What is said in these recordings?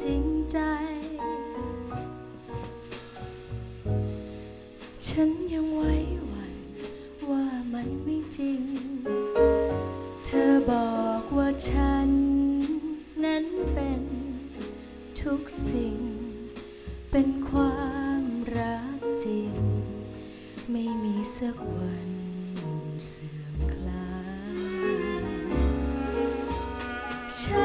จริงใจ ฉันยังไว้วั่นว่ามันไม่จริง เธอบอกว่าฉันนั้นเป็นทุกสิ่ง เป็นความรักจริง ไม่มีสักวันเสื่อมคลาย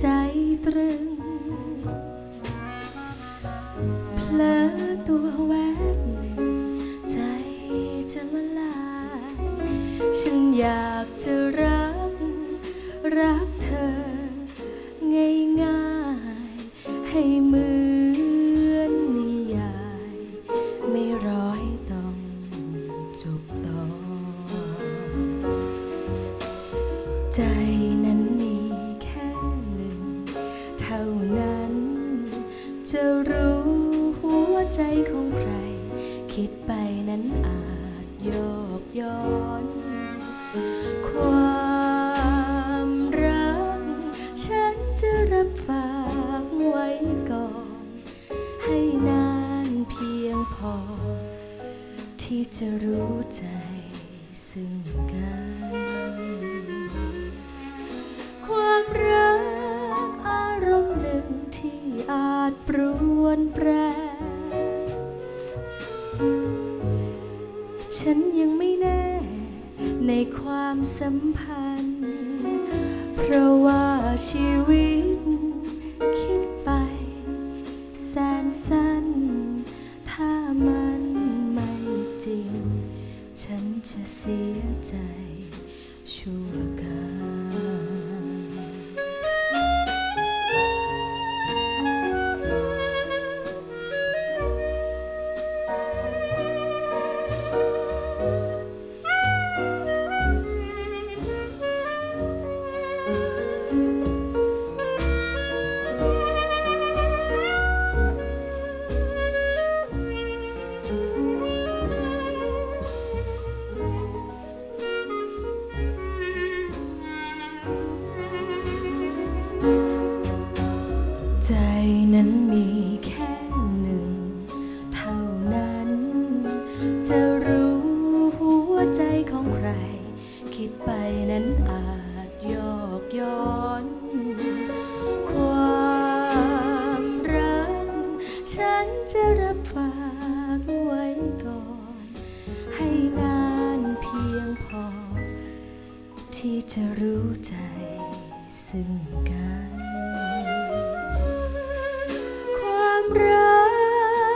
ใจตรึงเพลอตัวแวบหนึ่ง ใจจะละลาย ฉันอยากจะรัก รักเธอ ง่ายๆ ให้เหมือนนิยายไม่ร้อยต้องจบต่อใจ จะรู้หัวใจของใคร คิดไปนั้นอาจโยกย้อน ความรัก ฉันจะรับฝากไว้ก่อน ให้นานเพียงพอ ที่จะรู้ใจซึ่งกันาจปรวนแปร ฉันยังไม่แน่ในความสัมพันธ์ เพราะว่าชีวิต คิดไป แสนสั้น ถ้ามันไม่จริง ฉันจะเสียใจชั่วการ จะรู้ใจซึ่งกัน ความรั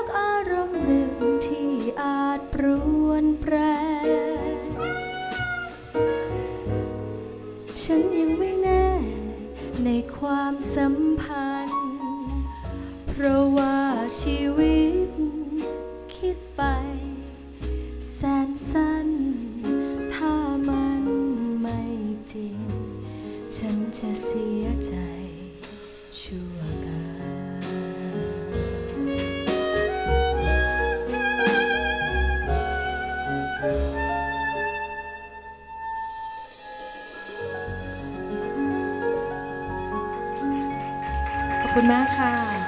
กอารมณ์หนึ่งที่อาจปรวนแปร ฉันยังไม่แน่ในความสัมพันธ์ เพราะว่าชีวิต ฉันจะเสียใจชั่วกาขอบคุณมากค่ะ